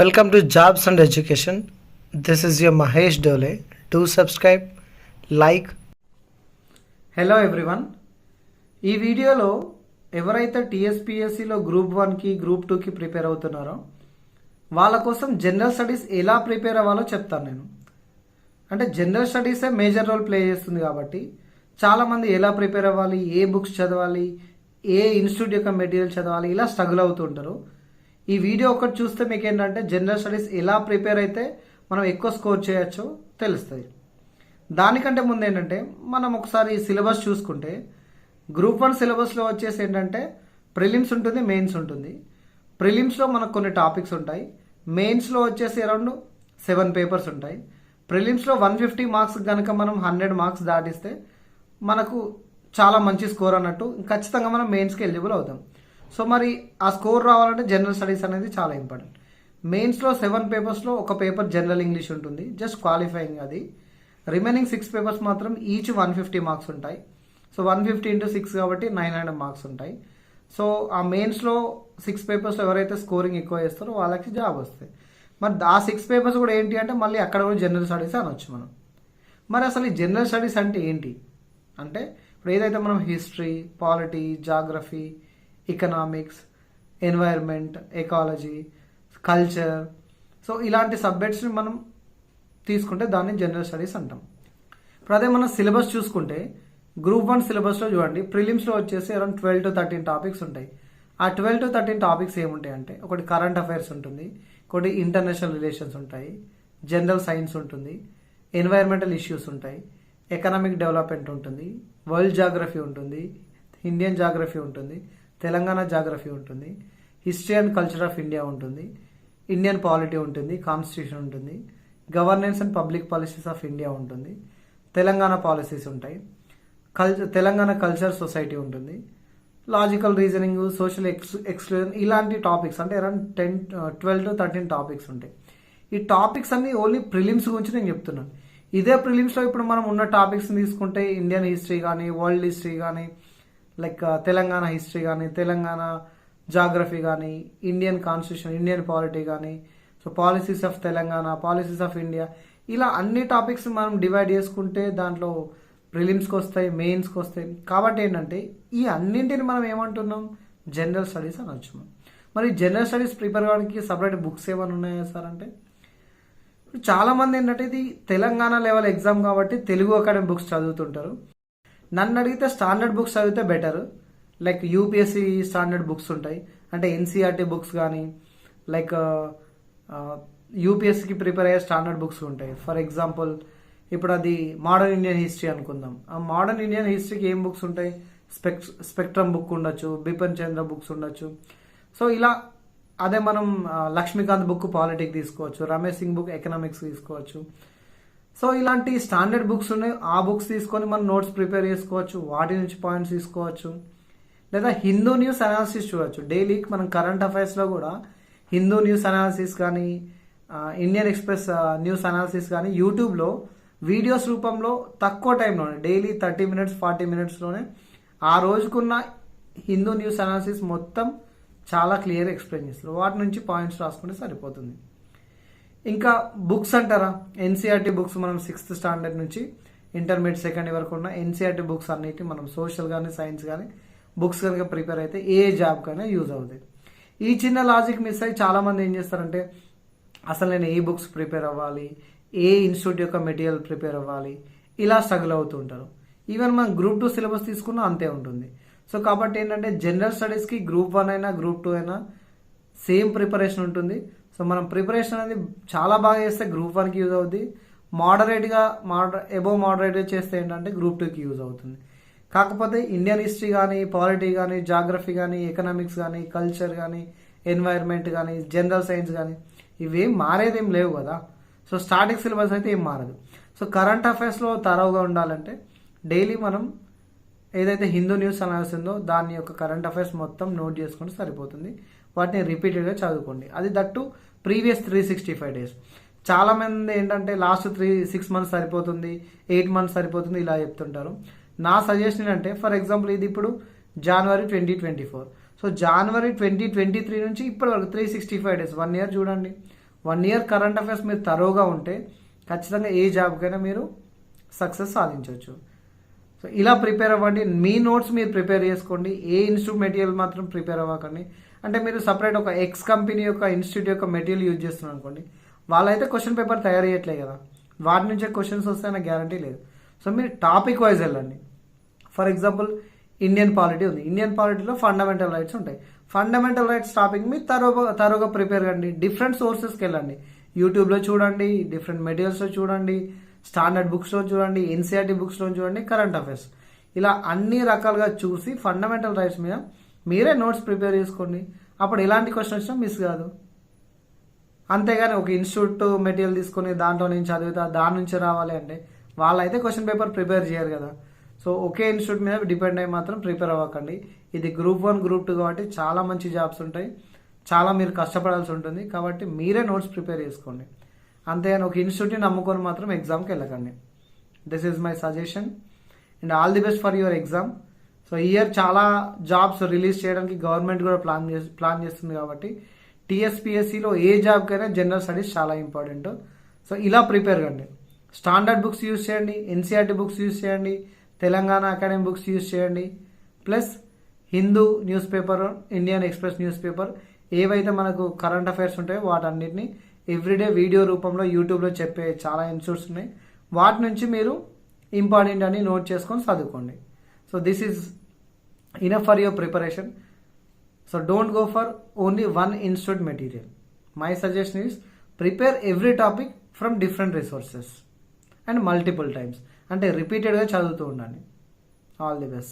Welcome to jobs and education this is your Mahesh Dole to subscribe like hello everyone ఈ వీడియోలో ఎవరైతే టీఎస్పిఎస్సిలో group వన్కి group టూకి ప్రిపేర్ అవుతున్నారో వాళ్ళ కోసం జనరల్ స్టడీస్ ఎలా ప్రిపేర్ అవ్వాలో చెప్తాను నేను. అంటే జనరల్ స్టడీసే మేజర్ రోల్ ప్లే చేస్తుంది కాబట్టి చాలామంది ఎలా ప్రిపేర్ అవ్వాలి ఏ బుక్స్ చదవాలి ఏ ఇన్స్టిట్యూట్ యొక్క మెటీరియల్ చదవాలి ఇలా స్ట్రగుల్ అవుతుంటారు ఈ వీడియో ఒకటి చూస్తే మీకు ఏంటంటే జనరల్ స్టడీస్ ఎలా ప్రిపేర్ అయితే మనం ఎక్కువ స్కోర్ చేయొచ్చో తెలుస్తుంది. దానికంటే ముందు ఏంటంటే మనం ఒకసారి సిలబస్ చూసుకుంటే గ్రూప్ వన్ సిలబస్లో వచ్చేసి ఏంటంటే ప్రిలిమ్స్ ఉంటుంది మెయిన్స్ ఉంటుంది. ప్రిలిమ్స్లో మనకు కొన్ని టాపిక్స్ ఉంటాయి. మెయిన్స్లో వచ్చేసి అరౌండ్ సెవెన్ పేపర్స్ ఉంటాయి. ప్రిలిమ్స్లో వన్ ఫిఫ్టీ మార్క్స్ కనుక మనం హండ్రెడ్ మార్క్స్ దాటిస్తే మనకు చాలా మంచి స్కోర్ అన్నట్టు ఖచ్చితంగా మనం మెయిన్స్కి ఎలిజిబుల్ అవుతాం. సో మరి ఆ స్కోర్ రావాలంటే జనరల్ స్టడీస్ అనేది చాలా ఇంపార్టెంట్. మెయిన్స్లో సెవెన్ పేపర్స్లో ఒక పేపర్ జనరల్ ఇంగ్లీష్ ఉంటుంది. జస్ట్ క్వాలిఫైయింగ్ అది. రిమైనింగ్ సిక్స్ పేపర్స్ మాత్రం ఈచ్ వన్ ఫిఫ్టీ మార్క్స్ ఉంటాయి. So one fifty into six కాబట్టి నైన్ హండ్రెడ్ మార్క్స్ ఉంటాయి. సో ఆ మెయిన్స్లో సిక్స్ పేపర్స్లో ఎవరైతే స్కోరింగ్ ఎక్కువ చేస్తారో వాళ్ళకి జాబ్ వస్తాయి. మరి ఆ సిక్స్ పేపర్స్ కూడా ఏంటి అంటే మళ్ళీ అక్కడ కూడా జనరల్ స్టడీస్ అనొచ్చు మనం. మరి అసలు ఈ జనరల్ స్టడీస్ అంటే ఏంటి? అంటే ఇప్పుడు ఏదైతే మనం history polity geography economics environment ecology culture so ఇలాంటి సబ్జెక్ట్స్ని మనం తీసుకుంటే దాన్ని జనరల్ స్టడీస్ అంటాం. ఇప్పుడు అదే మనం సిలబస్ చూసుకుంటే గ్రూప్ వన్ సిలబస్లో చూడండి ప్రిలిమ్స్లో వచ్చేసి around twelve to thirteen topics ఉంటాయి. ఆ ట్వెల్వ్ టు థర్టీన్ టాపిక్స్ ఏముంటాయి అంటే ఒకటి కరెంట్ అఫైర్స్ ఉంటుంది ఒకటి ఇంటర్నేషనల్ రిలేషన్స్ ఉంటాయి జనరల్ సైన్స్ ఉంటుంది ఎన్వైర్మెంటల్ ఇష్యూస్ ఉంటాయి ఎకనామిక్ డెవలప్మెంట్ ఉంటుంది వరల్డ్ జాగ్రఫీ ఉంటుంది ఇండియన్ జాగ్రఫీ ఉంటుంది తెలంగాణ జాగ్రఫీ ఉంటుంది history and culture of India ఉంటుంది ఇండియన్ పాలిటీ ఉంటుంది కాన్స్టిట్యూషన్ ఉంటుంది governance and public policies of India ఉంటుంది తెలంగాణ పాలసీస్ ఉంటాయి కల్చర్ తెలంగాణ కల్చర్ సొసైటీ ఉంటుంది logical reasoning social ex exclusion ఇలాంటి టాపిక్స్ అంటే around ten twelve to thirteen topics ఉంటాయి. ఈ టాపిక్స్ అన్ని ఓన్లీ ప్రిలిమ్స్ గురించి నేను చెప్తున్నాను. ఇదే ప్రిలిమ్స్లో ఇప్పుడు మనం ఉన్న టాపిక్స్ని తీసుకుంటే ఇండియన్ హిస్టరీ కానీ వరల్డ్ హిస్టరీ కానీ లైక్ తెలంగాణ హిస్టరీ కానీ తెలంగాణ జాగ్రఫీ కానీ ఇండియన్ కాన్స్టిట్యూషన్ ఇండియన్ పాలిటీ కానీ so policies of Telangana policies of India ఇలా అన్ని టాపిక్స్ మనం డివైడ్ చేసుకుంటే దాంట్లో ప్రిలిమ్స్కి వస్తాయి మెయిన్స్కి వస్తాయి. కాబట్టి ఏంటంటే ఈ అన్నింటిని మనం ఏమంటున్నాం? జనరల్ స్టడీస్ అని మనం మరి జనరల్ స్టడీస్ ప్రిపేర్ కావడానికి సపరేట్ బుక్స్ ఏమైనా ఉన్నాయా సార్ అంటే? ఇప్పుడు చాలామంది ఏంటంటే ఇది తెలంగాణ లెవెల్ ఎగ్జామ్ కాబట్టి తెలుగు అకాడమీ బుక్స్ చదువుతుంటారు. నన్ను అడిగితే స్టాండర్డ్ బుక్స్ చదివితే better. Like UPSC standard books ఉంటాయి. అంటే ఎన్సీఆర్టీ బుక్స్ కానీ లైక్ యూపీఎస్సికి ప్రిపేర్ అయ్యే స్టాండర్డ్ బుక్స్ ఉంటాయి. ఫర్ ఎగ్జాంపుల్ ఇప్పుడు అది మోడర్న్ ఇండియన్ హిస్టరీ అనుకుందాం. ఆ మోడర్న్ ఇండియన్ హిస్టరీకి ఏం బుక్స్ ఉంటాయి? స్పెక్ స్పెక్ట్రమ్ బుక్ ఉండొచ్చు బిపిన్ చంద్ర బుక్స్ ఉండొచ్చు. సో ఇలా అదే మనం లక్ష్మీకాంత్ బుక్ పాలిటిక్ తీసుకోవచ్చు రమేష్ సింగ్ బుక్ ఎకనామిక్స్ తీసుకోవచ్చు. సో ఇలాంటి స్టాండర్డ్ బుక్స్ ఉన్నాయి. ఆ బుక్స్ తీసుకొని మనం నోట్స్ ప్రిపేర్ చేసుకోవచ్చు వాటి నుంచి పాయింట్స్ తీసుకోవచ్చు లేదా హిందూ న్యూస్ అనాలిసిస్ చూడవచ్చు డైలీ మనం కరెంట్ అఫైర్స్లో కూడా హిందూ న్యూస్ అనాలిసిస్ కానీ ఇండియన్ ఎక్స్ప్రెస్ న్యూస్ అనాలిసిస్ కానీ యూట్యూబ్లో వీడియోస్ రూపంలో తక్కువ టైంలోనే డైలీ థర్టీ మినిట్స్ ఫార్టీ మినిట్స్లోనే ఆ రోజుకున్న హిందూ న్యూస్ అనాలిసిస్ మొత్తం చాలా క్లియర్ ఎక్స్ప్లెయిన్ చేస్తారు. వాటి నుంచి పాయింట్స్ రాసుకుంటే సరిపోతుంది. ఇంకా బుక్స్ అంటారా? ఎన్సీఆర్టీ బుక్స్ మనం సిక్స్త్ స్టాండర్డ్ నుంచి ఇంటర్మీడియట్ సెకండ్ వరకు ఉన్న ఎన్సీఆర్టీ బుక్స్ అన్నిటి మనం సోషల్ కానీ సైన్స్ కానీ బుక్స్ కనుక ప్రిపేర్ అయితే ఏ జాబ్ కైనా యూజ్ అవుతాయి. ఈ చిన్న లాజిక్ మిస్ అయ్యి చాలా మంది ఏం చేస్తారంటే అసలు నేను ఏ బుక్స్ ప్రిపేర్ అవ్వాలి? ఏ ఇన్స్టిట్యూట్ యొక్క మెటీరియల్ ప్రిపేర్ అవ్వాలి? ఇలా స్ట్రగుల్ అవుతుంటారు ఈవెన్ మనం గ్రూప్ టూ సిలబస్ తీసుకున్నా అంతే ఉంటుంది. సో కాబట్టి ఏంటంటే జనరల్ స్టడీస్కి గ్రూప్ వన్ అయినా గ్రూప్ టూ అయినా సేమ్ ప్రిపరేషన్ ఉంటుంది. సో మనం ప్రిపరేషన్ అనేది చాలా బాగా చేస్తే గ్రూప్ వన్కి యూజ్ అవుతుంది మోడరేట్గా మోడరే ఎబో మోడరేట్గా చేస్తే ఏంటంటే గ్రూప్ టూకి యూజ్ అవుతుంది. కాకపోతే ఇండియన్ హిస్టరీ కానీ పాలిటీ కానీ జాగ్రఫీ కానీ ఎకనామిక్స్ కానీ కల్చర్ కానీ ఎన్వైర్న్మెంట్ కానీ జనరల్ సైన్స్ కానీ ఇవేం మారేదేం లేవు కదా. సో స్టార్టింగ్ సిలబస్ అయితే ఏం మారదు. సో కరెంట్ అఫైర్స్లో తరవుగా ఉండాలంటే డైలీ మనం ఏదైతే హిందూ న్యూస్ అనాల్సి ఉందో దాని యొక్క కరెంట్ అఫైర్స్ మొత్తం నోట్ చేసుకుంటే సరిపోతుంది. వాటిని రిపీటెడ్గా చదువుకోండి. అది that previous three sixty five days చాలామంది ఏంటంటే లాస్ట్ త్రీ సిక్స్ మంత్స్ సరిపోతుంది ఎయిట్ మంత్స్ సరిపోతుంది ఇలా చెప్తుంటారు. నా సజెషన్ ఏంటంటే ఫర్ ఎగ్జాంపుల్ ఇది ఇప్పుడు January twenty twenty four so January twenty twenty three నుంచి ఇప్పటి వరకు three sixty five days one year చూడండి. వన్ ఇయర్ కరెంట్ అఫైర్స్ మీరు తరోగా ఉంటే ఖచ్చితంగా ఏ జాబ్కైనా మీరు సక్సెస్ సాధించవచ్చు. సో ఇలా ప్రిపేర్ అవ్వండి. మీ నోట్స్ మీరు ప్రిపేర్ చేసుకోండి. ఏ ఇన్స్టిట్యూట్ మెటీరియల్ మాత్రం ప్రిపేర్ అవ్వకండి. అంటే మీరు సపరేట్ ఒక ఎక్స్ కంపెనీ యొక్క ఇన్స్టిట్యూట్ యొక్క మెటీరియల్ యూజ్ చేస్తున్నారు అనుకోండి. వాళ్ళైతే క్వశ్చన్ పేపర్ తయారు చేయట్లే కదా. వాటి నుంచే క్వశ్చన్స్ వస్తాయన్న గ్యారంటీ లేదు. సో మీరు టాపిక్ వైజ్ వెళ్ళండి. ఫర్ ఎగ్జాంపుల్ ఇండియన్ పాలిటీ ఉంది. ఇండియన్ పాలిటీలో ఫండమెంటల్ రైట్స్ ఉంటాయి. ఫండమెంటల్ రైట్స్ టాపిక్ మీ తరోగా తరోగా ప్రిపేర్ కండి. డిఫరెంట్ సోర్సెస్కి వెళ్ళండి. యూట్యూబ్లో చూడండి డిఫరెంట్ మెటీరియల్స్లో చూడండి. స్టాండర్డ్ బుక్స్లో చూడండి ఎన్సీఆర్టీ బుక్స్లో చూడండి కరెంట్ అఫైర్స్. ఇలా అన్ని రకాలుగా చూసి ఫండమెంటల్ రైట్స్ మీద మీరే నోట్స్ ప్రిపేర్ చేసుకోండి. అప్పుడు ఎలాంటి క్వశ్చన్ వచ్చినా మిస్ కాదు. అంతేగాని ఒక ఇన్స్టిట్యూట్ మెటీరియల్ తీసుకొని దాంట్లో నేను చదివితే దాని నుంచి రావాలి అంటే వాళ్ళైతే క్వశ్చన్ పేపర్ ప్రిపేర్ చేయరు కదా. సో ఒకే ఇన్స్టిట్యూట్ మీద డిపెండ్ అయ్యి మాత్రం ప్రిపేర్ అవ్వకండి. ఇది గ్రూప్ వన్ గ్రూప్ టూ కాబట్టి చాలా మంచి జాబ్స్ ఉంటాయి. చాలా మీరు కష్టపడాల్సి ఉంటుంది కాబట్టి మీరే నోట్స్ ప్రిపేర్ చేసుకోండి. అంతేగాని ఒక ఇన్స్టిట్యూట్ని నమ్ముకొని మాత్రం ఎగ్జామ్కి వెళ్ళకండి. This is my suggestion and all the best for your exam so year చాలా జాబ్స్ రిలీజ్ చేయడానికి గవర్నమెంట్ కూడా ప్లాన్ చేసి ప్లాన్ చేస్తుంది కాబట్టి టీఎస్పిఎస్సిలో ఏ జాబ్కైనా జనరల్ స్టడీస్ చాలా ఇంపార్టెంట్ సో ఇలా ప్రిపేర్ కండి. స్టాండర్డ్ బుక్స్ యూజ్ చేయండి ఎన్సీఆర్టీ బుక్స్ యూజ్ చేయండి తెలంగాణ అకాడమీ బుక్స్ యూజ్ చేయండి. Plus Hindu news paper Indian Express newspaper ఏవైతే మనకు కరెంట్ అఫైర్స్ ఉంటాయో వాటన్నిటిని ఎవ్రీడే వీడియో రూపంలో యూట్యూబ్లో చెప్పే చాలా ఇన్స్టిట్యూట్స్ ఉన్నాయి. వాటి నుంచి మీరు ఇంపార్టెంట్ అని నోట్ చేసుకొని చదువుకోండి. So this is enough for your preparation so don't go for only one institute material my suggestion is prepare every topic from different resources and multiple times అంటే రిపీటెడ్గా చదువుతూ ఉండండి. All the best